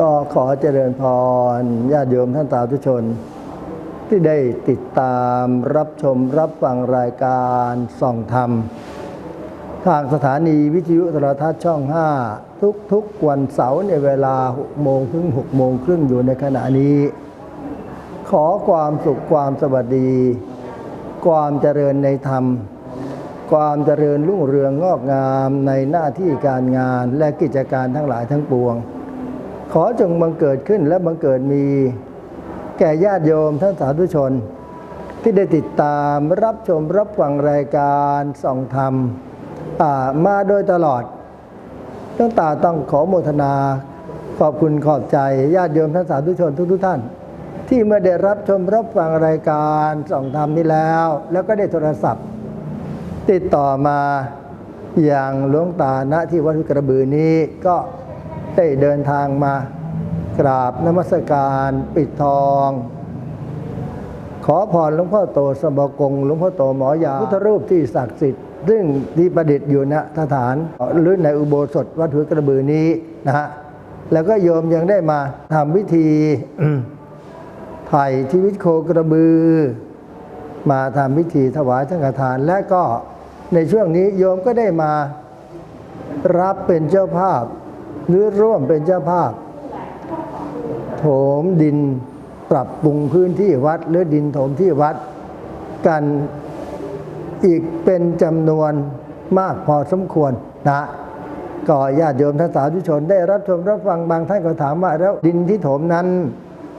ก็ขอเจริญพรญาติโยมท่านสาธุชน ที่ได้ติดตามรับชมรับฟังรายการส่องธรรม ทางสถานีวิทยุโทรทัศน์ช่อง 5 ทุกทุกวันเสาร์ในเวลา 6 โมงถึง 6 โมงครึ่งอยู่ในขณะนี้ ขอความสุขความสวัสดี ความเจริญในธรรมความเจริญรุ่งเรืองงอกงามในหน้าที่การงานและกิจการทั้งหลายทั้งปวง ขอจงบังเกิดขึ้นและบังเกิดมีแก่ญาติโยมท่านสาธุชน ที่ได้ติดตามรับชมรับฟังรายการส่องธรรมมาโดยตลอดตั้งตาต้องขอโมทนาขอบคุณขอบใจญาติโยมท่านสาธุชนทุกๆท่าน ที่เมื่อได้รับชมรับฟังรายการส่องธรรมนี้แล้ว แล้วก็ได้โทรศัพท์ ติดต่อมาอย่างหลวงตาณที่วัดกระบือนี้ก็ ได้เดินทางมากราบนมัสการปิดทอง ขอพรหลวงพ่อโตสมบกงหลวงพ่อโตหมอยาพุทธรูปที่ศักดิ์สิทธิ์ซึ่งที่ประดิษฐ์อยู่ณสถานหรือในอุโบสถวัดหัวกระบือนี้นะฮะแล้วก็โยมยังได้มาทำพิธีถ่ายชีวิตโคกระบือ มาทำพิธีถวายสังฆทาน และก็ในช่วงนี้โยมก็ได้มารับเป็นเจ้าภาพ หรือร่วมเป็นเจ้าภาพ โถมดินปรับปรุงพื้นที่วัด หรือดินโถมที่วัด กันอีกเป็นจำนวนมากพอสมควรนะก็ญาติโยมท่านสาธุชนได้รับชมรับฟังบางท่านก็ถามว่าแล้วดินที่โถมนั้น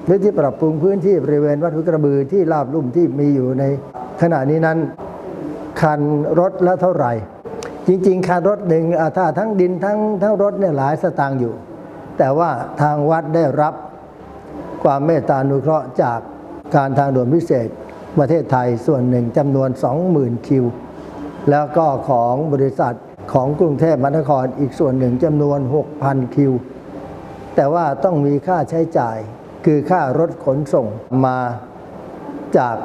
หรือที่ปรับปรุงพื้นที่บริเวณวัดหุกระบือที่ราบลุ่มที่มีอยู่ในขณะนี้นั้น คันรถละเท่าไหร่ จริง ๆคันรถหนึ่งถ้าทั้งดินทั้งทั้งรถเนี่ยหลายสตางค์อยู่ แต่ว่าทางวัดได้รับความเมตตาอนุเคราะห์จากการทางด่วนพิเศษประเทศไทยส่วนหนึ่งจำนวน 20,000 คิว แล้วก็ของบริษัทของกรุงเทพมหานครอีกส่วนหนึ่งจำนวน 6,000 คิว แต่ว่าต้องมีค่าใช้จ่ายคือค่ารถขนส่งมาจาก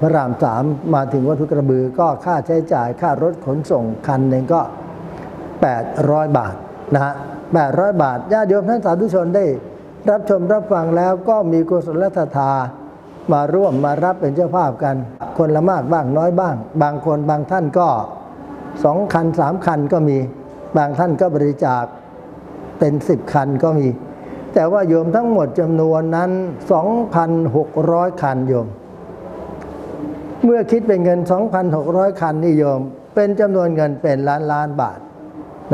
พระรามสามมาถึงวัดทุกระบือก็ค่าใช้จ่ายค่ารถขนส่งคันหนึ่งก็ 800 บาทนะฮะ800 บาทญาติโยมท่านสาธุชนได้รับชมรับฟังแล้วก็มีกุศลศรัทธามาร่วมมารับเป็นเจ้าภาพกัน คนละมากบ้างน้อยบ้าง บางคนบางท่านก็สองคันสามคันก็มี บางท่านก็บริจาคเป็นสิบคันก็มี แต่ว่าโยมทั้งหมดจำนวนนั้น 2,600 คันโยม เมื่อคิดเป็นเงิน 2,600 คันนี่โยม เป็นจำนวนเงินเป็นล้านล้านบาท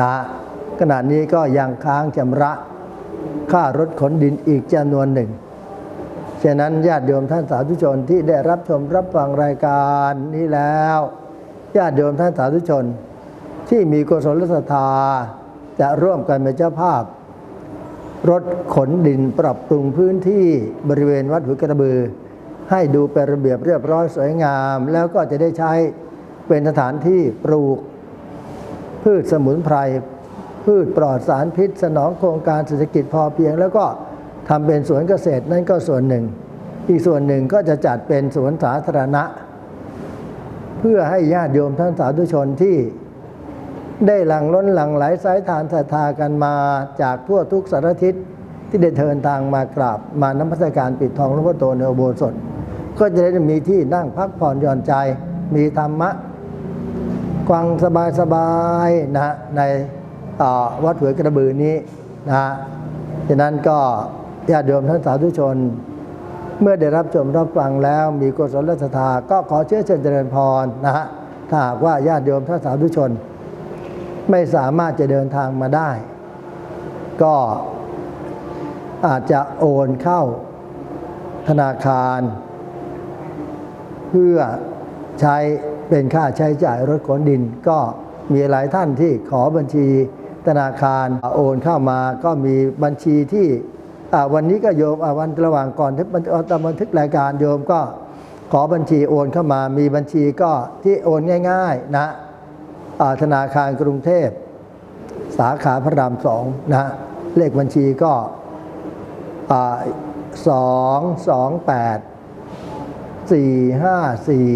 นะขณะนี้ก็ยังค้างชำระ ค่ารถขนดินอีกจำนวนหนึ่ง ฉะนั้นญาติโยมท่านสาธุชนที่ได้รับชมรับฟังรายการนี้แล้ว ญาติโยมท่านสาธุชน ที่มีกุศลศรัทธาจะร่วมกันเป็นเจ้าภาพ รถขนดินปรับปรุงพื้นที่บริเวณวัดหุกระบือ ให้ดูเป็นระเบียบเรียบร้อยสวยงาม แล้วก็จะได้ใช้เป็นสถานที่ปลูก พืชสมุนไพร พืชปลอดสารพิษ สนองโครงการเศรษฐกิจพอเพียง แล้วก็ทำเป็นสวนเกษตรนั่นก็ส่วนหนึ่ง อีกส่วนหนึ่งก็จะจัดเป็นสวนสาธารณะ เพื่อให้ญาติโยมท่านสาธุชนที่ได้หลั่งล้นหลั่งไหลสายทานศรัทธากันมาจากทั่วทุกสารทิศที่ได้เดินทางมากราบมานมัสการปิดทองหลวงพ่อโตในอุโบสถ ก็จะได้มีที่นั่งพักผ่อนหย่อนใจ มีธรรมะฟังสบายๆนะในต่อวัดหวยกระบือนี้นะฉะนั้นก็ญาติโยมท่านสาธุชน เมื่อได้รับชมรับฟังแล้วมีกุศลศรัทธาก็ขอเชื้อเชิญเจริญพรนะฮะถ้าหากว่าญาติโยมท่านสาธุชน ไม่สามารถจะเดินทางมาได้ ก็อาจจะโอนเข้าธนาคาร เพื่อใช้เป็นค่าใช้จ่ายรถขนดิน ก็มีหลายท่านที่ขอบัญชีธนาคารโอนเข้ามาก็มีบัญชีที่วันนี้ก็โยมวันระหว่างก่อนที่บันทึกรายการโยมก็ขอบัญชีโอนเข้ามามีบัญชีก็ที่โอนง่ายๆนะธนาคารกรุงเทพ สาขาพระรามสองนะเลขบัญชีก็สองสองแปด สี่ห้าสี่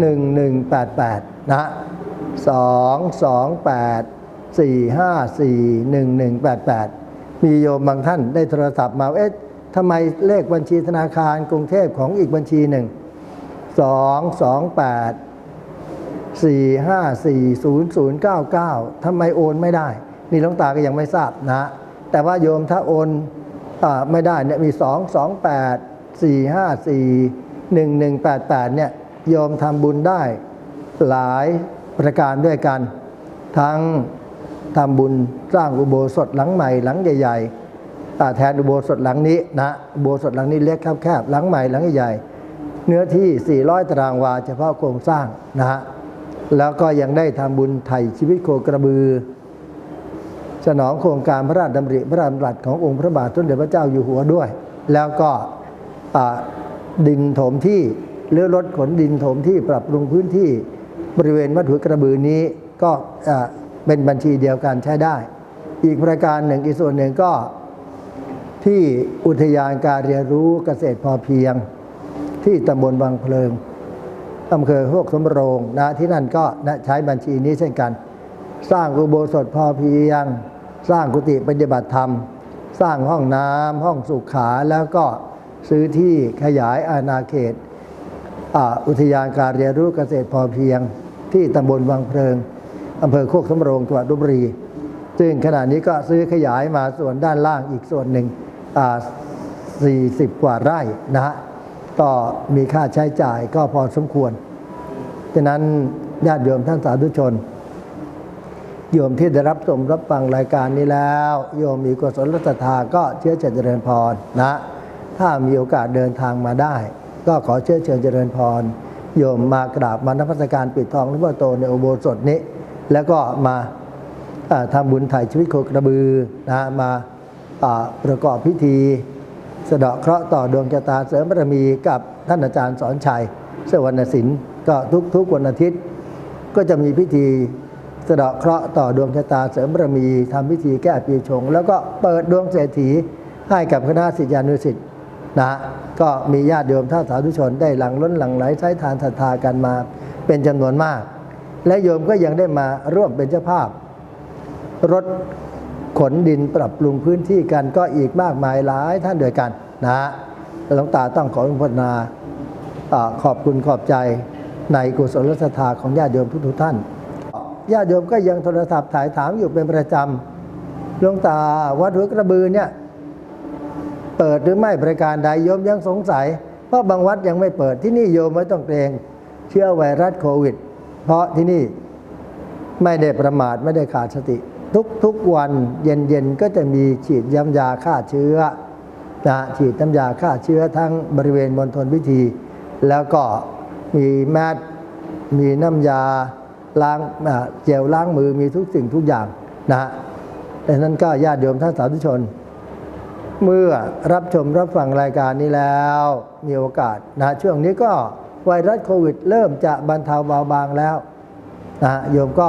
หนึ่งหนึ่งแปดแปดนะสองสองแปดสี่ห้าสี่หนึ่งหนึ่งแปดแปดมีโยมบางท่านได้โทรศัพท์มา เอ๊ะทำไมเลขบัญชีธนาคารกรุงเทพของอีกบัญชีหนึ่งสองสองแปดสี่ห้าสี่ศูนย์ศูนย์เก้าเก้าทำไมโอนไม่ได้ นี่หลวงตาก็ยังไม่ทราบนะ แต่ว่าโยมถ้าโอนอไม่ได้เนี่ยมีสองสอง แปดสี่ห้าสี่หนึ่งหนึ่งแปดแปดเนี่ยโยมทำบุญได้หลายประการด้วยกัน ทั้งทำบุญสร้างอุโบสถหลังใหม่หลังใหญ่ๆอ่าแทนอุโบสถหลังนี้นะอุโบสถหลังนี้เล็กแคบๆหลังใหม่หลังใหญ่เนื้อที่ 400 ตารางวาเฉพาะโครงสร้างนะฮะแล้วก็ยังได้ทำบุญไถ่ชีวิตโคกระบือ สนองโครงการพระราชดำริพระราชดำรัสขององค์พระบาทสมเด็จพระเจ้าอยู่หัวด้วย แล้วก็อ่า ดินถมที่หรือรถขนดินถมที่ปรับปรุงพื้นที่บริเวณวัดหัวกระบือนี้ก็เป็นบัญชีเดียวกันใช้ได้ อีกประการหนึ่งอีกส่วนหนึ่งก็ที่อุทยานการเรียนรู้เกษตรพอเพียง ที่ตำบลบางเพลิงอำเภอโคกสมโรงนะที่นั่นก็นะใช้บัญชีนี้เช่นกัน สร้างอุโบสถพอเพียง สร้างกุฏิปฏิบัติธรรม สร้างห้องน้ำห้องสุขาแล้วก็ ซื้อที่ขยายอาณาเขตออุทยานการเรียนรู้เกษตรพอเพียง ที่ตำบลวังเพลิงอำเภอโคกสมโรงจังหวัดลพบุรีซึ่งขณะนี้ก็ซื้อขยายมาส่วนด้านล่างอีกส่วนหนึ่ง40 กว่าไร่นะฮะก็มีค่าใช้จ่ายก็พอสมควรฉะนั้นญาติโยมท่านสาธุชน โยมที่ได้รับชมรับฟังรายการนี้แล้ว โยมมีกุศลศรัทธาก็เชื่อเชิญเจริญพรนะ ถ้ามีโอกาสเดินทางมาได้ ก็ขอเชื่อเชิญเจริญพร โยมมากราบมานพัสการปิดทองหลวงพ่อโตในอุโบสถนี้ แล้วก็มาทำบุญถ่ายชีวิตโคกระบือนะมาประกอบพิธี สะเดาะเคราะห์ต่อดวงชะตาเสริมบารมีกับท่านอาจารย์สอนชัยเสวรรณศิลป์ก็ทุกทุกวันอาทิตย์ ก็จะมีพิธีสะเดาะเคราะห์ต่อดวงชะตาเสริมบารมีทำพิธีแก้ปีชง แล้วก็เปิดดวงเศรษฐีให้กับคณะศิษยานุศิษย์ นะก็มีญาติโยมท่านสาธุชนได้หลังล้นหลังไหลใช้ทานศรัทธากันมาเป็นจำนวนมาก และโยมก็ยังได้มาร่วมเป็นเจ้าภาพ รถขนดินปรับปรุงพื้นที่กันก็อีกมากมายหลายท่านด้วยกันนะหลวงตาต้องขออนุโมทนาอขอบคุณขอบใจในกุศลศรัทธาของญาติโยมทุกท่านญาติโยมก็ยังโทรศัพท์ถ่ายถามอยู่เป็นประจำหลวงตาวัดหัวกระบือเนี่ย เปิดหรือไม่บริการใดโยมยังสงสัย เพราะบางวัดยังไม่เปิดที่นี่โยมไม่ต้องเกรงเชื้อไวรัสโควิด เพราะที่นี่ไม่ได้ประมาทไม่ได้ขาดสติ ทุกทุกวันเย็นเย็นก็จะมีฉีดย้ำยาฆ่าเชื้อนะฉีดน้ำยาฆ่าเชื้อทั้งบริเวณมณฑลพิธี แล้วก็มีแมสมีน้ำยาล้างเจลล้างมือมีทุกสิ่งทุกอย่างนะฮะดังนั้นก็ญาติโยมท่านสาธุชน เมื่อรับชมรับฟังรายการนี้แล้ว มีโอกาสนะช่วงนี้ก็ไวรัสโควิด เริ่มจะบรรเทาเบาบางแล้วนะโยมก็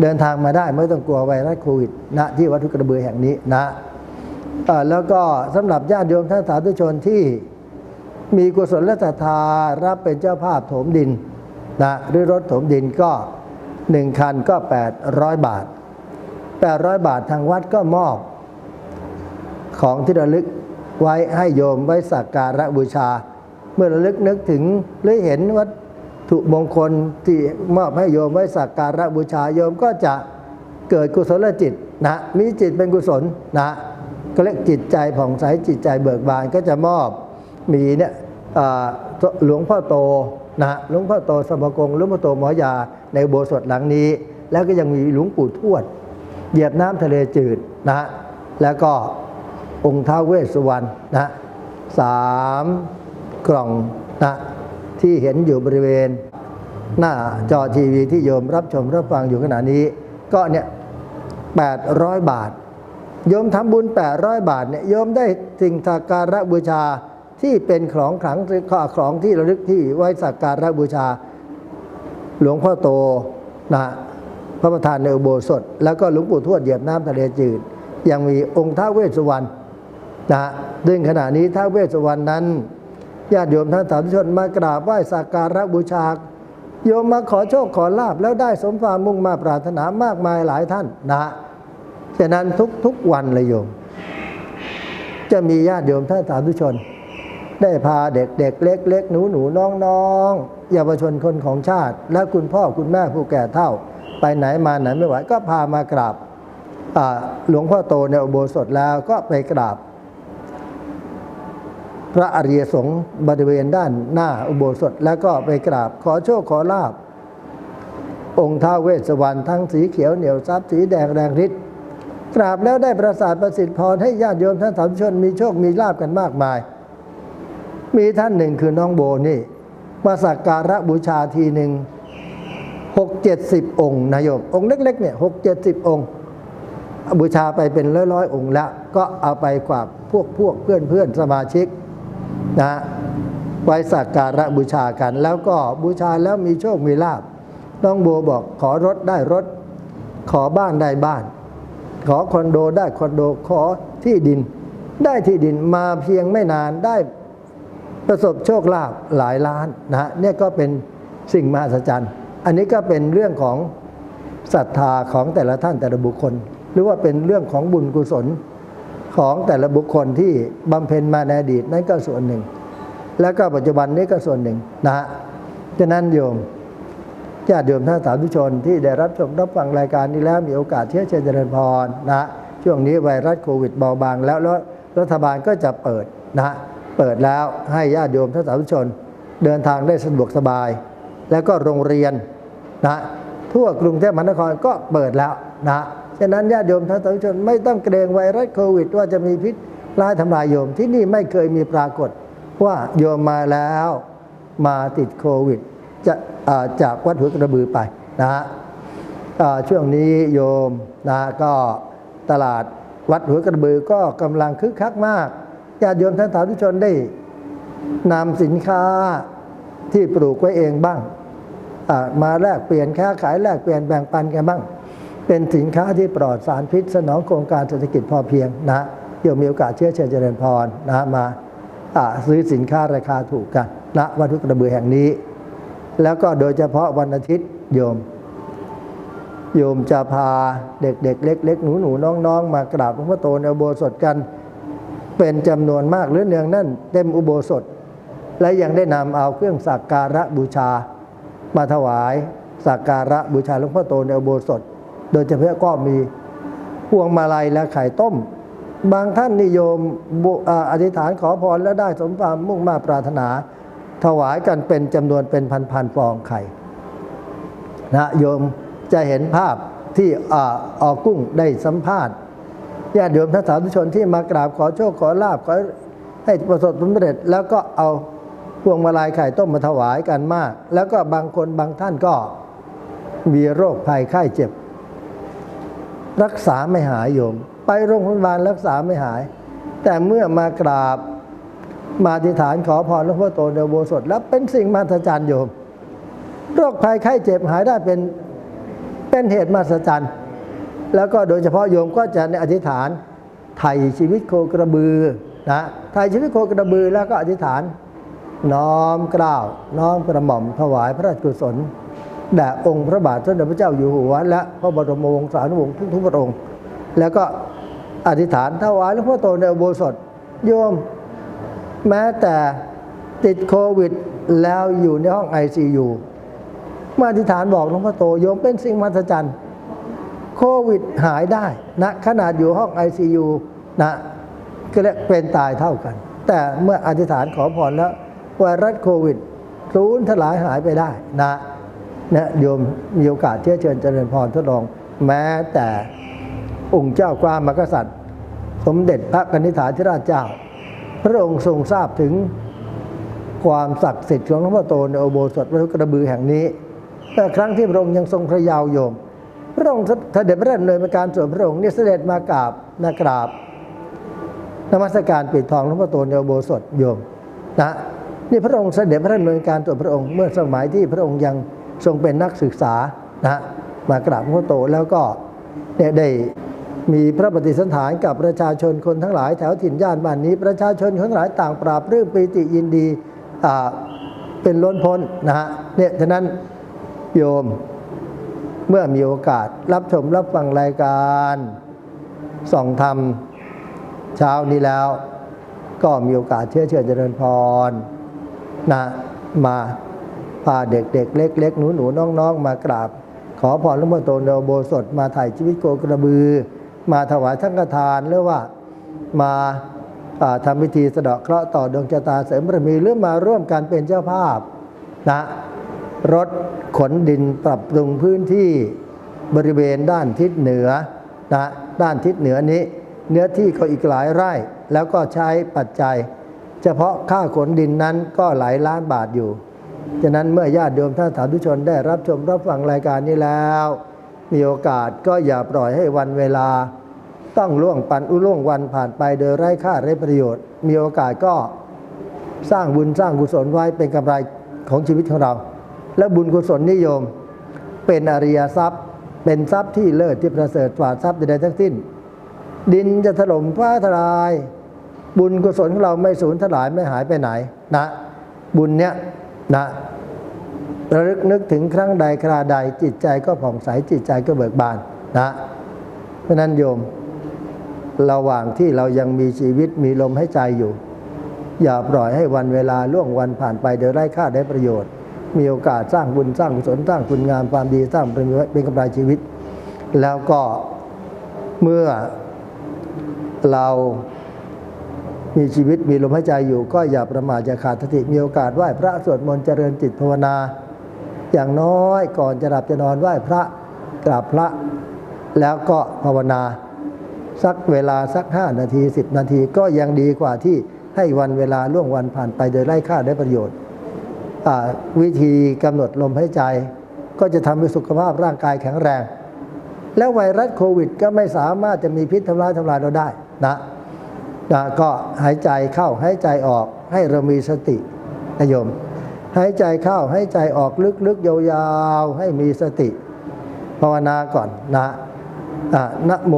เดินทางมาได้ไม่ต้องกลัวไวรัสโควิดนะที่วัดทุกระเบือแห่งนี้นะแล้วก็สำหรับญาติโยมท่านสาธุชนที่มีกุศลและศรัทธารับเป็นเจ้าภาพถมดินนะหรือรถถมดินก็หนึ่งคันก็ 800 บาท 800 บาททางวัดก็มอบ ของที่ระลึกไว้ให้โยมไว้สักการะบูชา เมื่อระลึกนึกถึงหรือเห็นวัตถุมงคลที่มอบให้โยมไว้สักการะบูชาโยมก็จะเกิดกุศลจิตนะมีจิตเป็นกุศลนะก็เรียกจิตใจผ่องใสจิตใจเบิกบานก็จะมอบมีเนี่ยหลวงพ่อโตนะหลวงพ่อโตสมภกงหลวงพ่อโตหมอยาในโบสถ์หลังนี้ แล้วก็ยังมีหลวงปู่ทวด เหยียบน้ำทะเลจืดนะแล้วก็ องค์ท้าเวสสุวรรณนะสามกล่องนะที่เห็นอยู่บริเวณ หน้าจอทีวีที่โยมรับชมรับฟังอยู่ขณะนี้ ก็เนี่ย800บาท โยมทำบุญ800บาทเนี่ยโยมได้สิ่งสักการะบูชาที่เป็นของขลังข้อของที่ระลึกที่ไว้สักการะบูชา หลวงพ่อโตนะพระประธานในอุโบสถ แล้วก็หลวงปู่ทวดเหยียบน้ำทะเลจืด ยังมีองค์ท้าเวสสุวรรณ นะฮะซึ่งขณะนี้ท้าเวสวรรณนั้นญาติโยมท่านสาธุชนมากราบไหว้สักการะบูชา โยมมาขอโชคขอลาบแล้วได้สมความมุ่งมาปรารถนามากมายหลายท่านนะฉะนั้นทุกๆวันเลยโยม จะมีญาติโยมท่านสาธุชน ได้พาเด็กเด็กเล็กเล็กหนูหนูน้องน้องเยาวชนคนของชาติ และคุณพ่อคุณแม่ผู้แก่เท่า ไปไหนมาไหนไม่ไหวก็พามากราบหลวงพ่อโตในอุโบสถแล้วก็ไปกราบ พระอริยสงฆ์บริเวณด้านหน้าอุโบสถ แล้วก็ไปกราบขอโชคขอลาบ องค์ท้าวเวสสวรรณทั้งสีเขียวเหนียวทรัพย์สีแดงแรงฤทธิ์กราบแล้วได้ประสาทประสิทธิ์พรให้ญาติโยมท่านสาธุชนมีโชคมีลาบกันมากมาย มีท่านหนึ่งคือน้องโบนี่มาสักการะบูชาทีหนึ่งหกเจ็ดสิบองค์นายโยมองค์เล็กๆเนี่ยหกเจ็ดสิบองค์ บูชาไปเป็นร้อยๆ องค์แล้วก็เอาไปกว่าพวกพวกเพื่อนเพื่อนสมาชิก นะไว้สักการะบูชากัน แล้วก็บูชาแล้วมีโชคมีลาบน้องโบบอกขอรถได้รถ ขอบ้านได้บ้าน ขอคอนโดได้คอนโดขอที่ดิน ได้ที่ดินมาเพียงไม่นานได้ประสบโชคลาภหลายล้านนะฮะเนี่ยก็เป็นสิ่งมหัศจรรย์ อันนี้ก็เป็นเรื่องของศรัทธาของแต่ละท่านแต่ละบุคคล หรือว่าเป็นเรื่องของบุญกุศล ของแต่ละบุคคลที่บำเพ็ญมาในอดีตนั่นก็ส่วนหนึ่ง แล้วก็ปัจจุบันนี้ก็ส่วนหนึ่งนะฮะฉะนั้นโยมญาติโยมท่านสาธุชนที่ได้รับชมรับฟังรายการนี้แล้วมีโอกาสเชื่อเชิญเจริญพรนะช่วงนี้ไวรัสโควิดเบาบางแล้วแล้วรัฐบาลก็จะเปิดนะเปิดแล้วให้ญาติโยมท่านสาธุชน เดินทางได้สะดวกสบาย แล้วก็โรงเรียนนะทั่วกรุงเทพมหานครก็เปิดแล้วนะ ฉะนั้นญาติโยมท่านสาธุชนไม่ต้องเกรงไวรัสโควิด ว่าจะมีพิษร้ายทำลายโยมที่นี่ไม่เคยมีปรากฏว่าโยมมาแล้วมาติดโควิด จะาจากวัดหัวกระบือไปนะฮะช่วงนี้โยมนะก็ตลาดวัดหัวกระบือก็กำลังคึกคักมากญาติโยมท่านสาธุชนได้นำสินค้าที่ปลูกไว้เองบ้างมาแลกเปลี่ยนค้าขายแลกเปลี่ยนแบ่งปันกันบ้าง เป็นสินค้าที่ปลอดสารพิษ สนองโครงการเศรษฐกิจพอเพียงนะโยมมีโอกาสเชื่อเชิญเจริญพรนะมาซื้อสินค้าราคาถูกกันณวัดหัวกระบือแห่งนี้ แล้วก็โดยเฉพาะวันอาทิตย์โยม โยมจะพาเด็กๆเล็กๆหนูๆน้องๆ มากราบหลวงพ่อโตในอุโบสถกัน เป็นจำนวนมากหรือเนืองนั่นเต็มอุโบสถ และยังได้นำเอาเครื่องสักการะบูชา มาถวายสักการะบูชาหลวงพ่อโตในอุโบสถ โดยเฉพาะก็มีพวงมาลัยและไข่ต้ม บางท่านนิยมอธิษฐานขอพรและได้สมความมุ่งมา่ปรารถนา ถวายกันเป็นจำนวนเป็นพันๆฟองไข่นะโยมจะเห็นภาพที่อ่ออกุ้งได้สัมภาษณ์ญาติโยมท่านสาธุชนที่มากราบขอโชคขอลาบขอให้ประสบผลสำเร็จ แล้วก็เอาพวงมาลัยไข่ต้มมาถวายกันมาก แล้วก็บางคนบางท่านก็มีโรคภัยไข้เจ็บ รักษาไม่หายโยม ไปโรงพยาบาลรักษาไม่หาย แต่เมื่อมากราบมาอธิษฐานขอพรหลวงพ่อโตในอุโบสถแล้วเป็นสิ่งมหัศจรรย์โยม โรคภัยไข้เจ็บหายได้เป็นเป็นเหตุมหัศจรรย์ แล้วก็โดยเฉพาะโยมก็จะในอธิษฐานไถ่ชีวิตโคกระบือนะไถ่ชีวิตโคกระบือแล้วก็อธิษฐานน้อมกล้าวน้อมกระหม่อมถวายพระราชกุศล แด่องค์พระบาทสมเด็จพระเจ้าอยู่หัว และพระบรมวงศานุวงศ์ทุกๆพระองค์ แล้วก็อธิษฐานถวายหลวงพ่อโตในอุโบสถโยม แม้แต่ติดโควิดแล้วอยู่ในห้อง ICU มาอธิษฐานบอกหลวงพ่อโตโยมเป็นสิ่งมหัศจรรย์โควิดหายได้นะขนาดอยู่ห้อง ICU นะก็เรียกเป็นตายเท่ากัน แต่เมื่ออธิษฐานขอพรแล้วไวรัสโควิดสูญถลายหายไปได้นะ นะโยมมีโอกาสเที่ยวเชิญเจริญพรทดลอง แม้แต่องค์เจ้ากวามมกษัตริย์ สมเด็จพระกนิษฐาธิราชเจ้า พระองค์ทรงทราบถึงความศักดิ์สิทธิ์ของหลวงพ่อโตในอุโบสถพระกระบือแห่งนี้ แต่ครั้งที่พระองค์ยังทรงพระเยาว์โยม พระองค์เสด็จพระราชดำเนินการส่วนพระองค์นี่เสด็จมากราบนากราบนมัสการปิดทองหลวงพ่อโตในอุโบสถโยมนะนี่พระองค์เสด็จพระราชดำเนินการส่วนพระองค์เมื่อสมัยที่พระองค์ยัง ทรงเป็นนักศึกษานะมากราบพ่อโตแล้วก็เนี่ยได้มีพระปฏิสันฐานกับประชาชนคนทั้งหลายแถวถิ่นย่านบ้านนี้ ประชาชนคนทั้งหลายต่างปราบรื้มปีติยินดีอ่าเป็นล้นพ้นนะฮะเนี่ยฉะนั้นโยมเมื่อมีโอกาสรับชมรับฟังรายการส่องธรรมเช้านี้แล้ว ก็มีโอกาสเชื่อเชื่อเจริญพรนะมา พาเด็กๆ เล็ก ๆ หนูๆน้องๆ มากราบ ขอพรหลวงพ่อโตในโบสถมาถ่ายชีวิตโคกระบือ มาถวายสังฆทานหรือว่ามาอ่าทำพิธีสะเดาะเคราะห์ต่อดวงชะตาเสริมบารมีหรือมาร่วมกันเป็นเจ้าภาพนะรถขนดินปรับปรุงพื้นที่บริเวณด้านทิศเหนือนะด้านทิศเหนือนี้ เนื้อที่ก็อีกหลายไร่ แล้วก็ใช้ปัจจัย เฉพาะค่าขนดินนั้นก็หลายล้านบาทอยู่ ฉะนั้นเมื่อญาติโยมท่านสาธุชนได้รับชมรับฟังรายการนี้แล้ว มีโอกาสก็อย่าปล่อยให้วันเวลา ต้องล่วงปันอุล่วงวันผ่านไปโดยไร้ค่าไร้ประโยชน์ มีโอกาสก็สร้างบุญสร้างกุศลไว้เป็นกำไรของชีวิตของเรา และบุญกุศลนิยม เป็นอริยทรัพย์ เป็นทรัพย์ที่เลิศที่ประเสริฐกว่าทรัพย์ใดๆทั้งสิ้น ดินจะถล่มฟ้าทลาย บุญกุศลของเราไม่สูญสลายไม่หายไปไหนนะ บุญเนี้ย นะระลึกนึกถึงครั้งใดคราใดจิตใจก็ผ่องใสจิตใจก็เบิกบานนะเพราะนั้นโยม ระหว่างที่เรายังมีชีวิตมีลมให้ใจอยู่ อย่าปล่อยให้วันเวลาล่วงวันผ่านไปโดยไร้ค่าได้ประโยชน์ มีโอกาสสร้างบุญสร้างกุศลสร้างคุณงามความดีสร้างประโยชน์เป็นกำไรชีวิต แล้วก็เมื่อเรา มีชีวิตมีลมหายใจอยู่ ก็อย่าประมาทอย่าขาดสติมีโอกาสไหว้พระสวดมนต์เจริญจิตภาวนา อย่างน้อยก่อนจะหลับจะนอนไหว้พระกราบพระ แล้วก็ภาวนาสักเวลาสักห้านาทีสิบนาทีก็ยังดีกว่าที่ให้วันเวลาล่วงวันผ่านไปโดยไร้ค่าได้ประโยชน์วิธีกำหนดลมหายใจ ก็จะทำให้สุขภาพร่างกายแข็งแรง แล้วไวรัสโควิดก็ไม่สามารถจะมีพิษทำลายทำลายเราได้นะ นะก็หายใจเข้าหายใจออกให้เรามีสตินะโยม หายใจเข้าหายใจออกลึกๆยาวๆให้มีสติภาวนาก่อนนะอะนะโม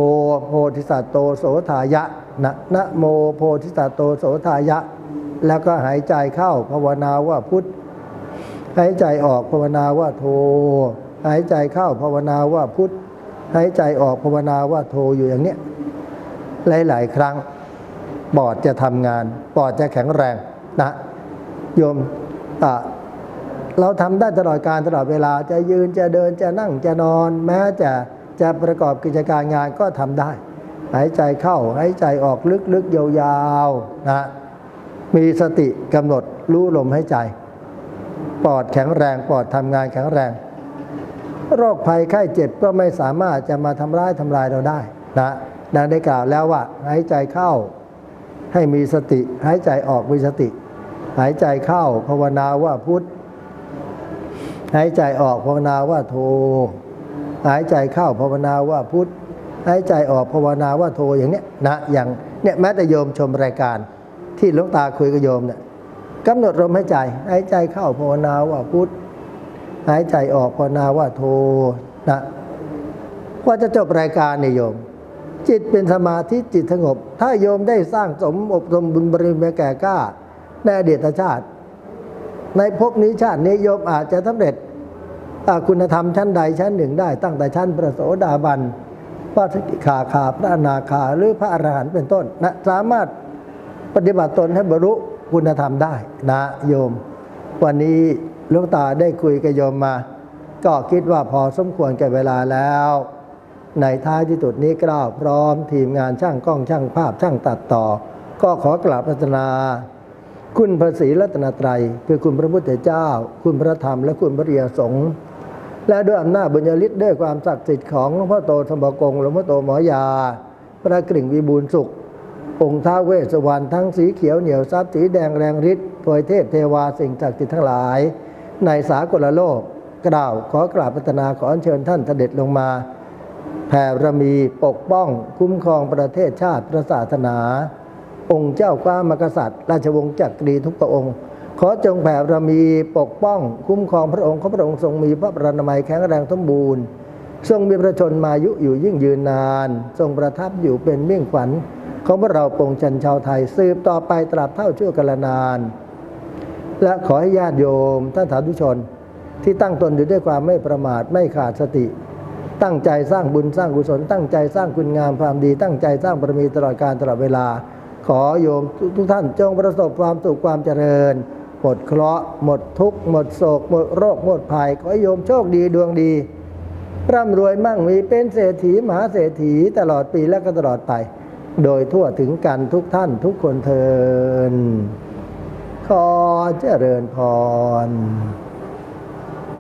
โพธิสัตว์โตโสทายะนะนะโมโพธิสัตว์โตโสทายะ แล้วก็หายใจเข้าภาวนาว่าพุทธหายใจออกภาวนาว่าโท หายใจเข้าภาวนาว่าพุทธหายใจออกภาวนาว่าโทอยู่อย่างเนี้ยหลาย ๆ ครั้ง ปอดจะทำงาน ปอดจะแข็งแรงนะโยมเราทำได้ตลอดการตลอดเวลาจะยืนจะเดินจะนั่งจะนอน แม้จะจะประกอบกิจการงานก็ทำได้ หายใจเข้าหายใจออกลึกๆยาวๆนะมีสติกำหนดรู้ลมหายใจ ปอดแข็งแรงปอดทำงานแข็งแรง โรคภัยไข้เจ็บก็ไม่สามารถจะมาทำร้ายทำลายเราได้นะดังได้กล่าวแล้วว่าหายใจเข้า ให้มีสติ หายใจออกมีสติ หายใจเข้าภาวนาว่าพุทธหายใจออกภาวนาว่าโท หายใจเข้าภาวนาว่าพุทธหายใจออกภาวนาว่าโทอย่างเนี้ยนะอย่างเนี่ยแม้แต่โยมชมรายการ ที่หลวงตาคุยกับโยมเนี่ยกำหนดลมหายใจ หายใจเข้าภาวนาว่าพุทธหายใจออกภาวนาว่าโทนะกว่าจะจบรายการเนี่ยโยม จิตเป็นสมาธิจิตสงบ ถ้าโยมได้สร้างสมอบรมบุญบารมีแก่กล้า ในอดีตชาติ ในภพนี้ชาตินี้โยมอาจจะสำเร็จคุณธรรมชั้นใดชั้นหนึ่งได้ ตั้งแต่ชั้นพระโสดาบันพระสกิทาคาพระอนาคาหรือพระอรหันต์เป็นต้นนะสามารถปฏิบัติตนให้บรรลุคุณธรรมได้นะโยม วันนี้หลวงตาได้คุยกับโยมมา ก็คิดว่าพอสมควรแก่เวลาแล้ว ในท้ายที่สุดนี้กล่าวพร้อม ทีมงานช่างกล้องช่างภาพช่างตัดต่อ ก็ขอกราบพัฒนา คุณพระศรีรัตนตรัยคือคุณพระพุทธเจ้า คุณพระธรรมและคุณพระเรียสงฆ์และด้วยอำนาจบุญญาฤทธิ์ด้วยความศักดิ์สิทธิ์ของหลวงพ่อโตธรรมกงหลวงพ่อโตหมอยา พระกริ่งวิบูลสุข องค์ท้าเวสวรรณทั้งสีเขียวเหนียวทรัพย์สีแดงแรงฤทธิ์ถวยเทพเทวาสิ่งศักดิ์สิทธิ์ทั้งหลาย ในสากลโลกกล่าวขอกราบพัฒนาขออัญเชิญท่านเสด็จลงมา แผ่บารมีปกป้อง คุ้มครองประเทศชาติพระศาสนา องค์เจ้าฟ้ามกษัตริย์ ราชวงศ์จักรีทุกพระองค์ ขอจงแผ่บารมีปกป้อง คุ้มครองพระองค์ขอพระองค์ทรงมีพระปรนามัยแข็งแรงสมบูรณ์ ทรงมีพระชนมายุอยู่ยิ่งยืนนาน ทรงประทับอยู่เป็นเมี่งขวัญของพวกเราปวงชันชาวไทยสืบต่อไปตราบเท่าชั่วกาลนาน และขอให้ญาติโยมท่านสาธุชนที่ตั้งตนอยู่ด้วยความไม่ประมาทไม่ขาดสติ ตั้งใจสร้างบุญสร้างกุศล ตั้งใจสร้างคุณงามความดี ตั้งใจสร้างบารมีตลอดการตลอดเวลา ขอโยมทุกท่านจงประสบความสุขความเจริญ หมดเคราะห์หมดทุกข์หมดโศก หมดโรคหมดภัย ขอโยมโชคดีดวงดี ร่ำรวยมั่งมีเป็นเศรษฐีมหาเศรษฐีตลอดปีและก็ตลอดไป โดยทั่วถึงกันทุกท่านทุกคนเทินขอเจริญพร